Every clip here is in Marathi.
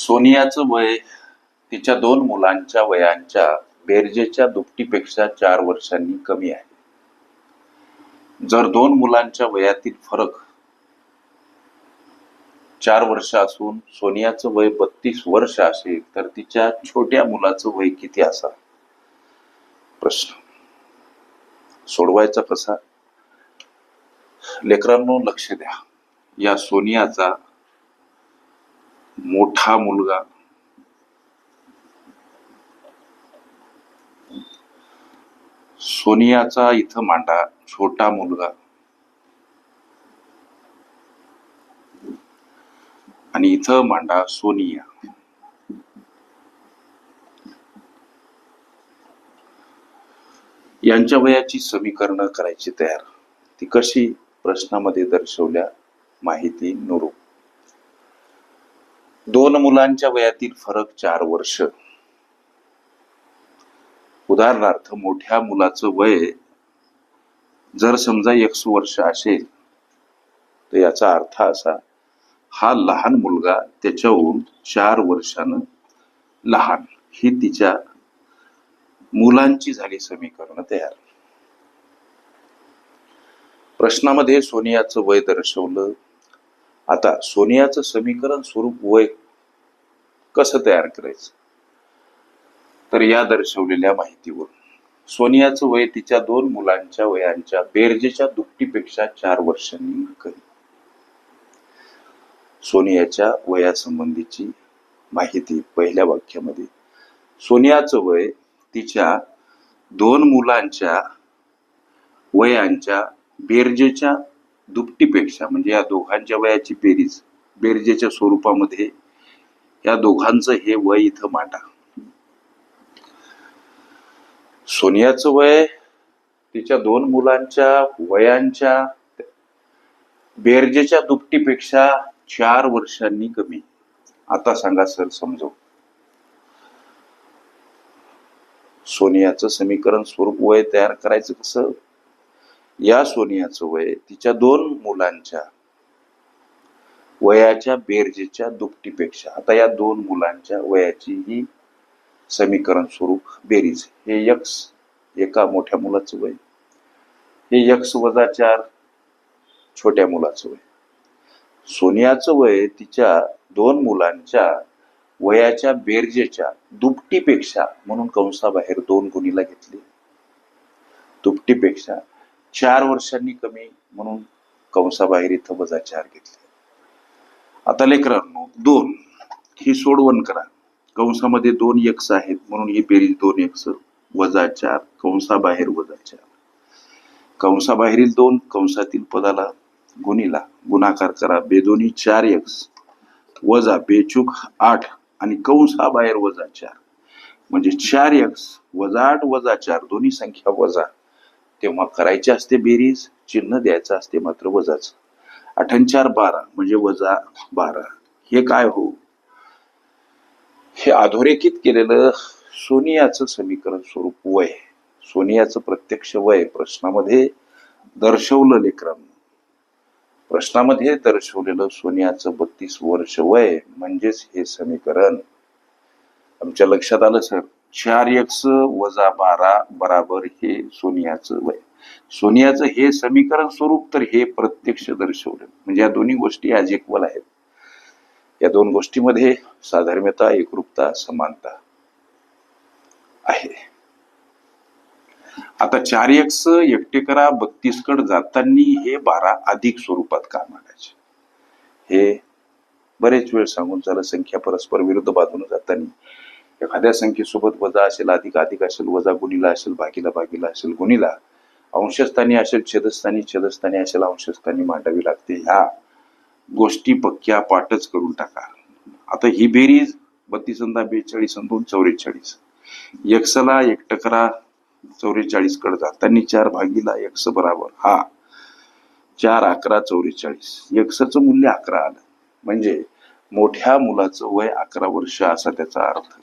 सोनियाचं वय तिच्या दोन मुलांच्या वयांच्या बेरजेच्या दुपटीपेक्षा चार वर्षांनी कमी आहे. जर दोन मुलांच्या वयातील फरक चार वर्ष असून सोनियाचं वय बत्तीस वर्ष असेल तर तिच्या छोट्या मुलाचं वय किती असा प्रश्न. सोडवायचा कसा लेकरांनो लक्ष द्या. या सोनियाचा मोठा मुलगा. सोनियाचा इथं मांडा छोटा मुलगा. आणि इथं मांडा सोनिया. यांच्या वयाची समीकरणं करायची तयार. ती कशी प्रश्नामध्ये दर्शवल्या माहिती नुरूप दोन मुलांच्या वयातील फरक चार वर्ष. उदाहरणार्थ मोठ्या मुलाचं वय जर समजा एकस वर्ष असेल तर याचा अर्थ असा हा लहान मुलगा त्याच्याहून चार वर्षानं लहान. ही तिच्या मुलांची झाली समीकरण तयार. प्रश्नामध्ये सोनियाचं वय दर्शवलं. आता सोनियाचं समीकरण स्वरूप वय कसं तयार करायचं? तर या दर्शवलेल्या माहितीवर सोनियाचं वय तिच्या दोन मुलांच्या वयांच्या बेरजेच्या दुपटीपेक्षा चार वर्षांनी कमी. सोनियाच्या वयासंबंधीची माहिती पहिल्या वाक्यामध्ये. सोनियाचं वय तिच्या दोन मुलांच्या वयांच्या बेरजेच्या दुपटीपेक्षा म्हणजे या दोघांच्या वयाची बेरीज बेरजेच्या स्वरूपामध्ये या दोघांचं हे वय इथं मांडा. सोनियाचं वय तिच्या दोन मुलांच्या वयांच्या बेरजेच्या दुपटीपेक्षा चार वर्षांनी कमी. आता सांगा सर समजव. सोनियाचं समीकरण स्वरूप वय तयार करायचं कसं? या सोनियाचं वय तिच्या दोन मुलांच्या वयाच्या बेरजेच्या दुपटीपेक्षा. आता या दोन मुलांच्या वयाची ही समीकरण स्वरूप बेरीज हे यक्स एका मोठ्या मुलाचं वय हे यक्स वजा चार छोट्या मुलाचं वय. सोनियाचं वय तिच्या दोन मुलांच्या वयाच्या बेरजेच्या दुपटीपेक्षा म्हणून कंसाबाहेर दोन गुणीला घेतले. दुपटीपेक्षा चार वर्षांनी कमी म्हणून कंसाबाहेर इथं वजा चार घेतले. आता लेकरांनो दोन. ही सोडवण करा. कंसामध्ये दोन यक्स आहेत म्हणून ही बेरीज दोन यक्स वजा चार. कंसाबाहेर वजा चार. कंसाबाहेरील दोन कंसातील पदाला गुणीला. गुणाकार करा. बेदोनी चार एक्स वजा बेचूक आठ आणि कंसाबाहेर वजा चार. म्हणजे चार एक्स वजा आठ वजा चार. दोन्ही संख्या वजा. तेव्हा करायची असते बेरीज चिन्ह द्यायचं असते मात्र वजाच. आठन चार बारा म्हणजे वजा बारा. हे काय हो? हे अधोरेखित केलेलं सोनियाचं समीकरण स्वरूप वय. सोनियाचं प्रत्यक्ष वय प्रश्नामध्ये दर्शवलं लेकरांना प्रश्नामध्ये दर्शवलेलं सोनियाचं बत्तीस वर्ष वय म्हणजेच हे समीकरण. आमच्या लक्षात आलं सर? चार एक्स वजा बारा बराबर हे सोनियाचं वय. सोनियाचं हे समीकरण स्वरूप तर हे प्रत्यक्ष दर्शवलं. म्हणजे या दोन्ही गोष्टी आज इक्वल आहेत. या दोन गोष्टीमध्ये साधर्म्यता एकरूपता समानता आहे. आता चार एक्स एकटे करा बत्तीस कड जाताना हे बारा अधिक स्वरूपात का मांडायचे? हे बरेच वेळ सांगून झालं संख्या परस्पर विरुद्ध बाजूने जातानी. एखाद्या संख्येसोबत वजा असेल अधिक अधिक असेल वजा गुणीला असेल भागीला भागीला असेल गुणीला अंशस्थानी असेल छेदस्थानी छेदस्थानी असेल अंशस्थानी मांडावी लागते. ह्या गोष्टी पक्क्या पाठच करून टाका. आता ही बेरीज बत्तीस अंदा बेचाळीस अन दोन चौवेचाळीस एकसला एक टकरा चौवेचाळीसकडे जातानी चार भागीला एकस बराबर. हा चार अकरा चौवेचाळीस एकसचं मूल्य अकरा आलं. म्हणजे मोठ्या मुलाचं वय अकरा वर्ष असा त्याचा अर्थ.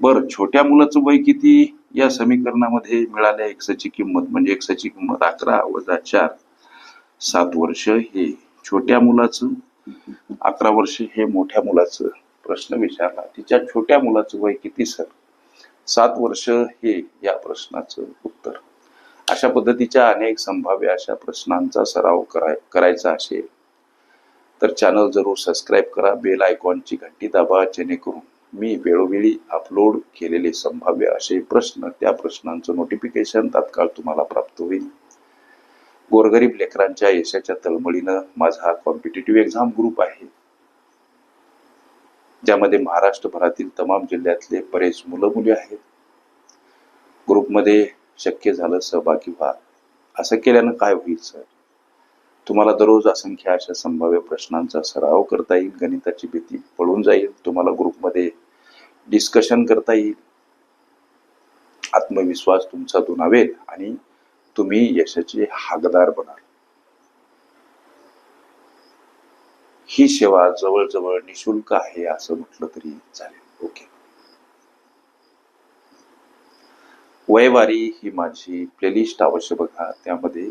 बरं छोट्या मुलाचं वय किती या समीकरणामध्ये मिळाल्या? एक्सची किंमत म्हणजे एक्सची किंमत अकरा वजा चार सात वर्ष हे छोट्या मुलाचं अकरा वर्ष हे मोठ्या मुलाचं प्रश्न विचारला. तिच्या छोट्या मुलाचं वय किती सर? सात वर्ष हे या प्रश्नाचं उत्तर. अशा पद्धतीच्या अनेक संभाव्य अशा प्रश्नांचा सराव कराय करायचा असेल तर चॅनल जरूर सबस्क्राईब करा बेल आयकॉनची घंटी दाबा जेणेकरून मी वेळोवेळी अपलोड केलेले संभाव्य असे प्रश्न त्या प्रश्नांचं नोटिफिकेशन तात्काळ तुम्हाला प्राप्त होईल. गोरगरीब लेकरांच्या यशाच्या तळमळीनं माझा हा कॉम्पिटेटिव्ह एक्झाम ग्रुप आहे. ज्यामध्ये महाराष्ट्रभरातील तमाम जिल्ह्यातले बरेच मुलं मुली आहेत ग्रुपमध्ये शक्य झालं सहभागी व्हा. असं केल्यानं काय होईल सर तुम्हाला दररोज असंख्य अशा संभाव्य प्रश्नांचा सराव करता येईल गणिताची भीती पळून जाईल तुम्हाला ग्रुपमध्ये डिस्कशन करता येईल. आत्मविश्वास तुमचा दुनावेल आणि तुम्ही यशाचे हाकदार बनाल. ही सेवा जवळजवळ निशुल्क आहे असं म्हटलं तरी चालेल. ओके. वयवारी ही माझी प्लेलिस्ट अवश्य बघा. त्यामध्ये